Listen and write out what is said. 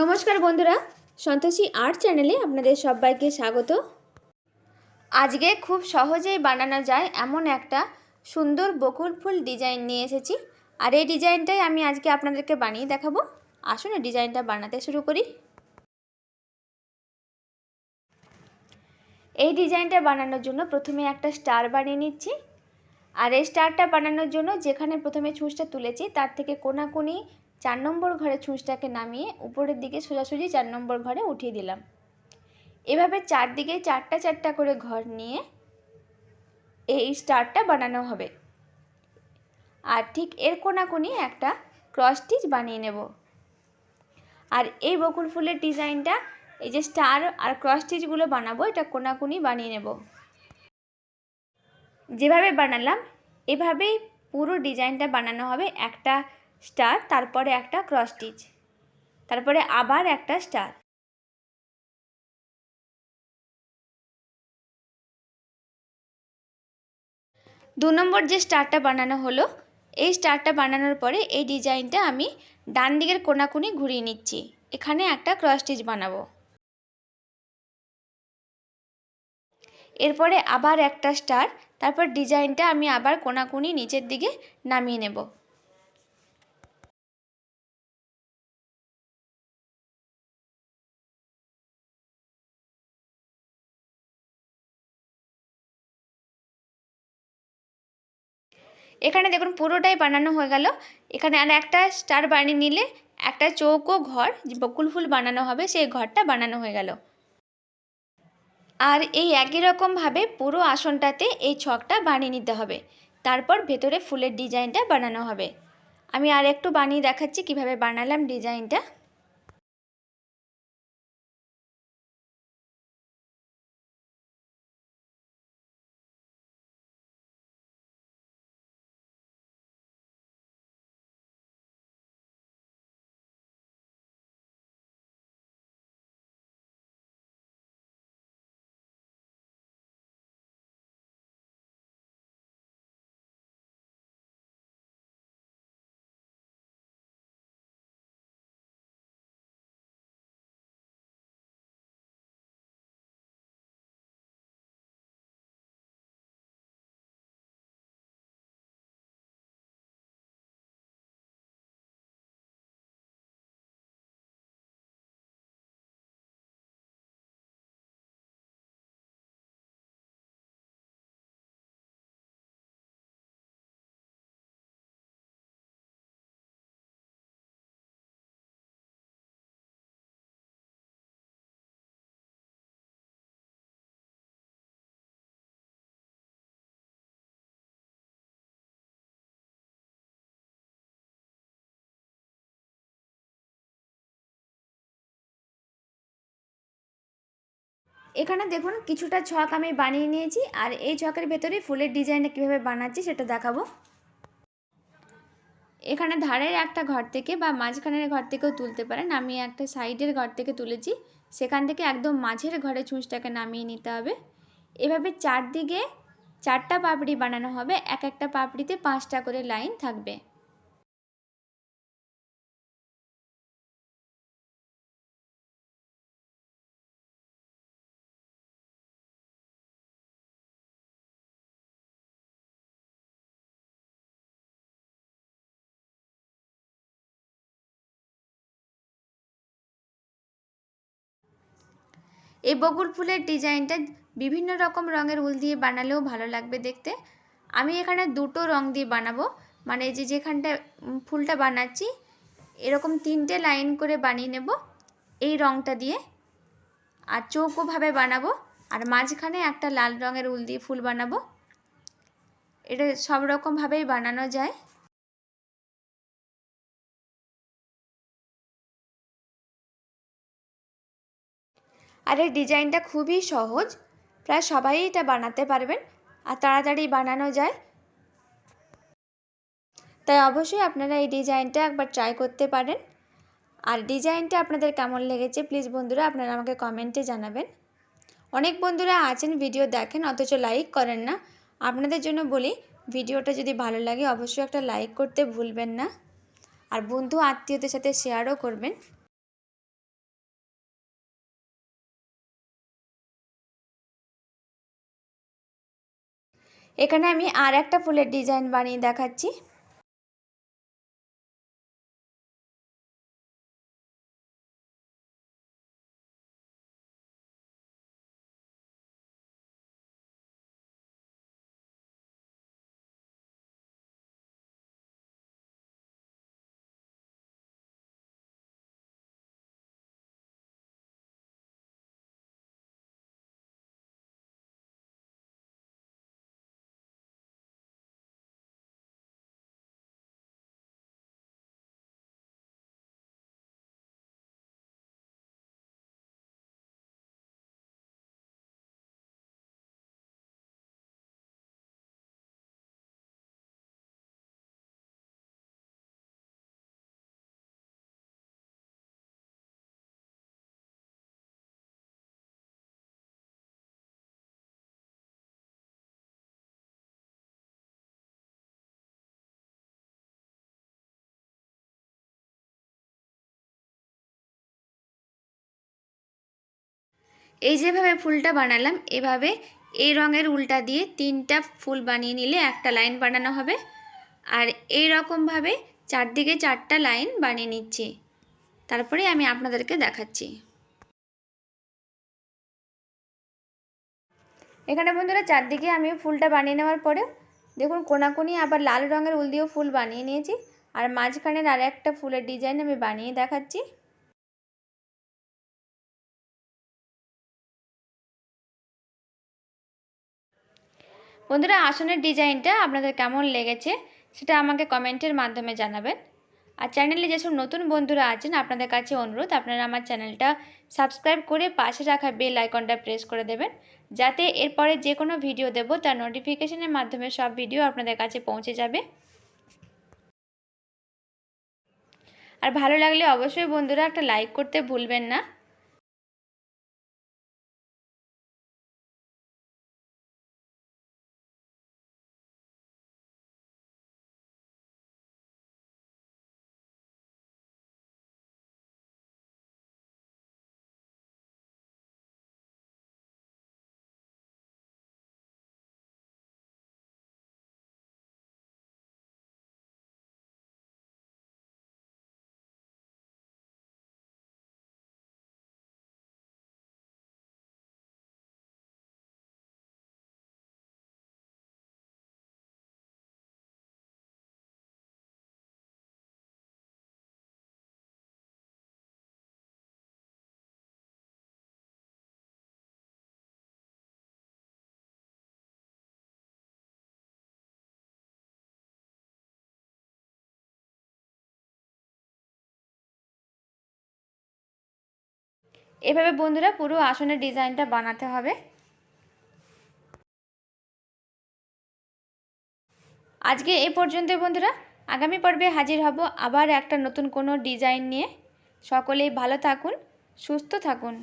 নমস্কার বন্ধুরা, সন্তোষী আর্ট চ্যানেলে আপনাদের সবাইকে স্বাগত। আজকে খুব সহজেই বানানো যায় এমন একটা সুন্দর বকুল ফুল ডিজাইন নিয়ে এসেছি। আর এই ডিজাইনটাই আমি আজকে আপনাদেরকে বানিয়ে দেখাবো। আসুন এই ডিজাইনটা বানাতে শুরু করি। এই ডিজাইনটা বানানোর জন্য প্রথমে একটা স্টার বানিয়ে নিচ্ছি। আর এই স্টারটা বানানোর জন্য যেখানে প্রথমে ছুঁচটা তুলেছি, তার থেকে কোনাকুনি চার নম্বর ঘরে ছুঁচটাকে নামিয়ে উপরের দিকে সোজাসুজি চার নম্বর ঘরে উঠিয়ে দিলাম। এভাবে চারদিকে চারটা চারটা করে ঘর নিয়ে এই স্টারটা বানানো হবে। আর ঠিক এর কোনাকুনি একটা ক্রস স্টিচ বানিয়ে নেব। আর এই বকুল ফুলের ডিজাইনটা, এই যে স্টার আর ক্রস স্টিচগুলো বানাবো, এটা কোনাকুনি বানিয়ে নেব। যেভাবে বানালাম, এভাবেই পুরো ডিজাইনটা বানানো হবে। একটা স্টার তারপরে একটা ক্রস স্টিচ তারপরে আবার একটা স্টার দু নম্বর যে স্টারটা বানানো হলো, এই স্টারটা বানানোর পরে এই ডিজাইনটা আমি ডান দিকের কোনাকুনি ঘুরিয়ে নিচ্ছি। এখানে একটা ক্রস স্টিচ বানাবো। এরপরে আবার একটা স্টার তারপর ডিজাইনটা আমি আবার কোনাকুনি নিচের দিকে নামিয়ে নেব। এখানে দেখুন পুরোটাই বানানো হয়ে গেল। এখানে আর একটা স্টার বানিয়ে নিলে একটা চৌকো ঘর বকুল ফুল বানানো হবে, সেই ঘরটা বানানো হয়ে গেল। আর এই একই রকমভাবে পুরো আসনটাতে এই ছকটা বানিয়ে নিতে হবে। তারপর ভেতরে ফুলের ডিজাইনটা বানানো হবে। আমি আর একটু বানিয়ে দেখাচ্ছি কীভাবে বানালাম ডিজাইনটা। এখানে দেখুন কিছুটা ছক আমি বানিয়ে নিয়েছি আর এই ছকের ভেতরে ফুলের ডিজাইনটা কীভাবে বানাচ্ছি সেটা দেখাবো। এখানে ধারের একটা ঘর থেকে বা মাঝখানের ঘর থেকেও তুলতে পারেন। আমি একটা সাইডের ঘর থেকে তুলেছি। সেখান থেকে একদম মাঝের ঘরে ছুঁচটাকে নামিয়ে নিতে হবে। এভাবে চারদিকে চারটা পাপড়ি বানানো হবে। এক একটা পাপড়িতে পাঁচটা করে লাইন থাকবে। এই বকুল ফুলের ডিজাইনটা বিভিন্ন রকম রঙের উল দিয়ে বানালেও ভালো লাগবে দেখতে। আমি এখানে দুটো রং দিয়ে বানাবো। মানে যে যেখানটা ফুলটা বানাচ্ছি, এরকম তিনটে লাইন করে বানিয়ে নেব এই রংটা দিয়ে। আর চৌকোভাবে বানাবো। আর মাঝখানে একটা লাল রঙের উল দিয়ে ফুল বানাবো। এটা সব রকমভাবেই বানানো যায়। আর এই ডিজাইনটা খুবই সহজ। প্রায় সবাই এটা বানাতে পারবেন আর তাড়াতাড়ি বানানো যায়। তাই অবশ্যই আপনারা এই ডিজাইনটা একবার ট্রাই করতে পারেন। আর ডিজাইনটা আপনাদের কেমন লেগেছে প্লিজ বন্ধুরা আপনারা আমাকে কমেন্টে জানাবেন। অনেক বন্ধুরা আছেন ভিডিও দেখেন, অথচ লাইক করেন না। আপনাদের জন্য বলি ভিডিওটা যদি ভালো লাগে অবশ্যই একটা লাইক করতে ভুলবেন না। আর বন্ধু আত্মীয়দের সাথে শেয়ারও করবেন। এখানে আমি আর একটা ফুলের ডিজাইন বানিয়ে দেখাচ্ছি। এই যেভাবে ফুলটা বানালাম, এভাবে এই রঙের উল্টা দিয়ে তিনটা ফুল বানিয়ে নিলে একটা লাইন বানানো হবে। আর এই রকমভাবে চারদিকে চারটা লাইন বানিয়ে নিচ্ছি। তারপরে আমি আপনাদেরকে দেখাচ্ছি। এখানে বন্ধুরা, চারদিকে আমি ফুলটা বানিয়ে নেওয়ার পরে দেখুন, কোনাকুনি আবার লাল রঙের উল দিয়েও ফুল বানিয়ে নিয়েছি। আর মাঝখানের আর একটা ফুলের ডিজাইন আমি বানিয়ে দেখাচ্ছি। বন্ধুরা, আসনের ডিজাইনটা আপনাদের কেমন লেগেছে সেটা আমাকে কমেন্টের মাধ্যমে জানাবেন। আর চ্যানেলে যেসব নতুন বন্ধুরা আছেন, আপনাদের কাছে অনুরোধ, আপনারা আমার চ্যানেলটা সাবস্ক্রাইব করে পাশে রাখা বেল আইকনটা প্রেস করে দেবেন। যাতে এরপরে যে কোনো ভিডিও দেব, তার নোটিফিকেশনের মাধ্যমে সব ভিডিও আপনাদের কাছে পৌঁছে যাবে। আর ভালো লাগলে অবশ্যই বন্ধুরা একটা লাইক করতে ভুলবেন না। এভাবে বন্ধুরা পুরো আসনের ডিজাইনটা বানাতে হবে। আজকে এ পর্যন্ত বন্ধুরা, আগামী পর্বে হাজির হব আবার একটা নতুন কোনো ডিজাইন নিয়ে। সকলেই ভালো থাকুন, সুস্থ থাকুন।